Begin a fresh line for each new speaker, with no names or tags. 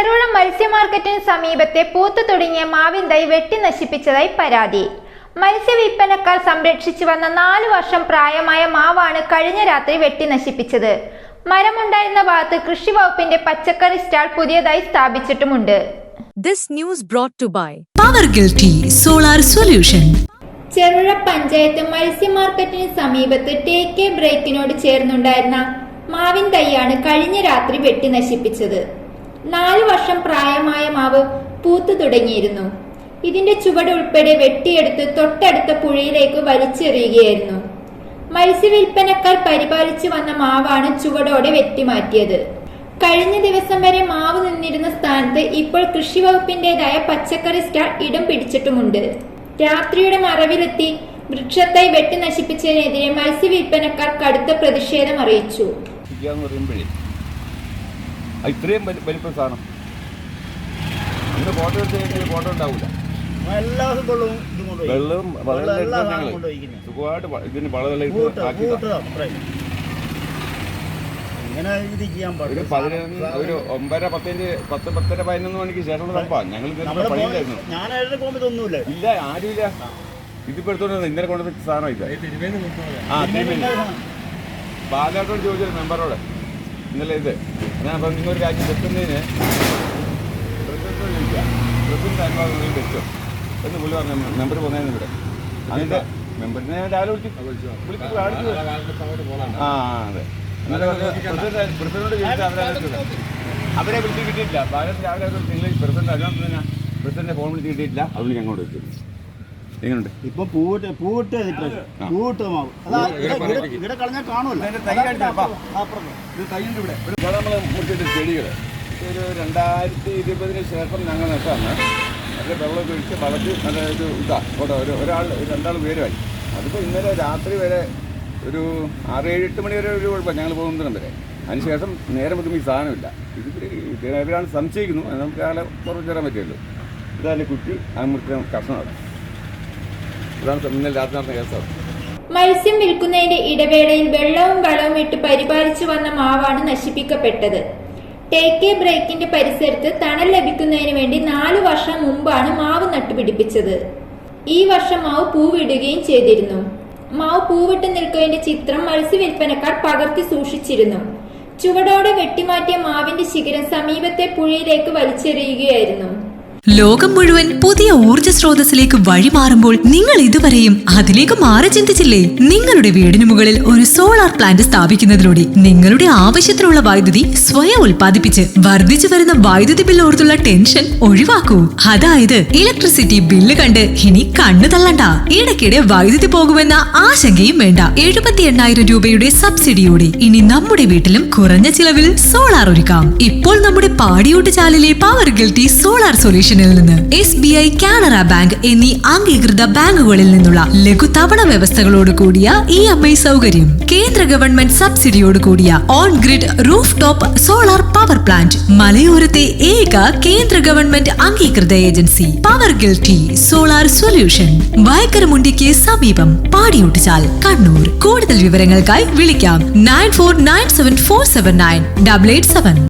ചെറുപുഴ മത്സ്യമാർക്കറ്റിന് സമീപത്തെ പൂത്തു തുടങ്ങിയ മാവിൻ തൈ വെട്ടി നശിപ്പിച്ചതായി പരാതി. മത്സ്യവിൽപ്പനക്കാർ സംരക്ഷിച്ചു വന്ന നാലു വർഷം പ്രായമായ മാവാണ് കഴിഞ്ഞ രാത്രി വെട്ടി നശിപ്പിച്ചത്. മരമുണ്ടായിരുന്ന ഭാഗത്ത് കൃഷി വകുപ്പിന്റെ പച്ചക്കറി സ്റ്റാൾ പുതിയതായി സ്ഥാപിച്ചിട്ടുമുണ്ട്.
Power guilty solar solution
Cherupuzha panchayat മത്സ്യമാർക്കറ്റിന് സമീപത്ത് ടേക്ക് എ ബ്രേക്കിനോട് ചേർന്നുണ്ടായിരുന്ന മാവിൻ തൈയാണ് കഴിഞ്ഞ രാത്രി വെട്ടി നശിപ്പിച്ചത്. നാലു വർഷം പ്രായമായ മാവ് പൂത്തു തുടങ്ങിയിരുന്നു. ഇതിന്റെ ചുവട് ഉൾപ്പെടെ വെട്ടിയെടുത്ത് തൊട്ടടുത്ത പുഴയിലേക്ക് വലിച്ചെറിയുകയായിരുന്നു. മത്സ്യവിൽപ്പനക്കാർ പരിപാലിച്ചു വന്ന മാവാണ് ചുവടോടെ വെട്ടിമാറ്റിയത്. കഴിഞ്ഞ ദിവസം വരെ മാവ് നിന്നിരുന്ന സ്ഥാനത്ത് ഇപ്പോൾ കൃഷി വകുപ്പിന്റേതായ പച്ചക്കറി സ്റ്റാൾ ഇടം പിടിച്ചിട്ടുമുണ്ട്. രാത്രിയുടെ മറവിലെത്തി വൃക്ഷത്തെ വെട്ടി നശിപ്പിച്ചതിനെതിരെ മത്സ്യവിൽപ്പനക്കാർ കടുത്ത പ്രതിഷേധം അറിയിച്ചു.
ഇത്രയും വലിപ്പം സാധനം. ഇന്ന് ഫോട്ടോ എടുത്ത് കഴിഞ്ഞാൽ ഫോട്ടോ ഉണ്ടാവില്ല
വെള്ളവും
വെള്ളം
വെള്ളം
വളരെ സുഖമായിട്ട് ഇതിന് വളരെ ഒരു പതിനൊന്ന് ഒരു ഒമ്പര പത്തിന്റെ പത്ത് പത്തര പതിനൊന്ന് മണിക്ക് ശേഷമുള്ള സംഭവം. ഞങ്ങൾ
നമ്മൾ പോ-
പണിയില്ലായിരുന്നു
ഞാൻ ഏഴര പോകുമ്പോ ഇതൊന്നുമില്ല.
ഇല്ല ആരുമില്ല. ഇതിപ്പോ എടുത്തോണ്ട് ഇന്നലെ കൊണ്ടുവന്ന സാധനം ഇല്ല ആ തിരുമേനി ബാലാട്ടോട് ചോദിച്ചൊരു മെമ്പറോട് ഇന്നലെ ഇത്. ഞാൻ അപ്പം നിങ്ങളൊരു കാര്യം വെക്കുന്നതിന് ചോദിക്കുക പ്രസിഡന്റ് നിങ്ങൾ വെച്ചോ. എന്ന് പുള്ളി പറഞ്ഞു മെമ്പർ പോകുന്നതിന് ഇവിടെ. അതിന്റെ മെമ്പറിനെ രാവിലെ വിളിച്ചു ആ അതെ. പ്രസിഡന്റ് ചോദിച്ചാൽ അവരെ വിളിച്ച് കിട്ടിയിട്ടില്ല. ബാലറ്റ് രാവിലെ നിങ്ങൾ പ്രസിഡന്റ് അനുവാദം തന്നെ പ്രസിഡന്റിനെ ഫോൺ വിളിച്ച് കിട്ടിയിട്ടില്ല. അതുകൊണ്ട് ഞങ്ങളോട് വെച്ചു എങ്ങനെയുണ്ട്
ഇപ്പൊ പൂവിട്ട് പൂവിട്ട്
പൂട്ട്
പൂവിട്ട് മാവ്. ഇവിടെ- കളഞ്ഞാൽ കാണുമല്ലോ.
നമ്മൾ മുറിച്ചിട്ട് ചെടികൾ ഒരു രണ്ടായിരത്തി ഇരുപതിന് ശേഷം ഞങ്ങൾ നട്ടാണ് നല്ല വെള്ളം ഒഴിച്ച് വളച്ച് നല്ല ഒരു ഇതാ. ഇവിടെ ഒരു ഒരാൾ രണ്ടാൾ പേരുമായി അതിപ്പോൾ ഇന്നലെ രാത്രി വരെ ഒരു ആറ് ഏഴ് എട്ട് മണി വരെ ഒരു കുഴപ്പം ഞങ്ങൾ പോകുന്നതിനും വരെ. അതിനുശേഷം നേരെ ഈ സാധനമില്ല. ഇത് ഇവരാണ് സംശയിക്കുന്നു. അത് നമുക്ക് ആളെ പുറത്തു തരാൻ പറ്റുമല്ലോ ഇതാണ് കുറ്റി ആ മുറിച്ച കഷ്ണമാണ്
മത്സ്യം വിൽക്കുന്നതിന്റെ ഇടവേളയിൽ വെള്ളവും വളവും ഇട്ട് പരിപാലിച്ചു വന്ന മാവാണ് നശിപ്പിക്കപ്പെട്ടത്. ടേക്ക് എ ബ്രേക്കിന്റെ പരിസരത്ത് തണൽ ലഭിക്കുന്നതിന് വേണ്ടി നാലു വർഷം മുമ്പാണ് മാവ് നട്ടുപിടിപ്പിച്ചത്. ഈ വർഷം മാവ് പൂവിടുകയും ചെയ്തിരുന്നു. മാവ് പൂവിട്ട് നിൽക്കുന്നതിന്റെ ചിത്രം മത്സ്യവിൽപ്പനക്കാർ പകർത്തി സൂക്ഷിച്ചിരുന്നു. ചുവടോടെ വെട്ടിമാറ്റിയ മാവിന്റെ ശിഖരം സമീപത്തെ പുഴയിലേക്ക് വലിച്ചെറിയുകയായിരുന്നു.
ലോകം മുഴുവൻ പുതിയ ഊർജ സ്രോതസ്സിലേക്ക് വഴിമാറുമ്പോൾ നിങ്ങൾ ഇതുവരെയും അതിലേക്ക് മാറി ചിന്തിച്ചില്ലേ? നിങ്ങളുടെ വീടിന് മുകളിൽ ഒരു സോളാർ പ്ലാന്റ് സ്ഥാപിക്കുന്നതിലൂടെ നിങ്ങളുടെ ആവശ്യത്തിനുള്ള വൈദ്യുതി സ്വയം ഉൽപ്പാദിപ്പിച്ച് വർദ്ധിച്ചു വരുന്ന വൈദ്യുതി ബില്ല് ഓർത്തുള്ള ടെൻഷൻ ഒഴിവാക്കൂ. അതായത് ഇലക്ട്രിസിറ്റി ബില്ല് കണ്ട് ഇനി കണ്ണു തള്ളണ്ട. ഇടയ്ക്കിടെ വൈദ്യുതി പോകുമെന്ന ആശങ്കയും വേണ്ട. എഴുപത്തി എണ്ണായിരം രൂപയുടെ സബ്സിഡിയോടെ ഇനി നമ്മുടെ വീട്ടിലും കുറഞ്ഞ ചിലവിൽ സോളാർ ഒരുക്കാം. ഇപ്പോൾ നമ്മുടെ പാടിയോട്ട് ചാലിലെ പവർ ഗിൽറ്റി സോളാർ സൊല്യൂഷനിൽ നിന്ന് S B I Canara bank എന്നീ അംഗീകൃത ബാങ്കുകളിൽ നിന്നുള്ള ലഘു തവണ വ്യവസ്ഥകളോട് കൂടിയ ഇ എം ഐ സൗകര്യം കേന്ദ്ര ഗവൺമെന്റ് സബ്സിഡിയോട് കൂടിയ on grid roof top solar power plant മലയോരത്തെ ഏക കേന്ദ്ര ഗവൺമെന്റ് അംഗീകൃത agency power guilty solar solution വയക്കരമുണ്ടിക്ക് സമീപം പാടിയോട്ടിച്ചാൽ കണ്ണൂർ. കൂടുതൽ വിവരങ്ങൾക്കായി വിളിക്കാം nine four nine seven four seven nine double eight seven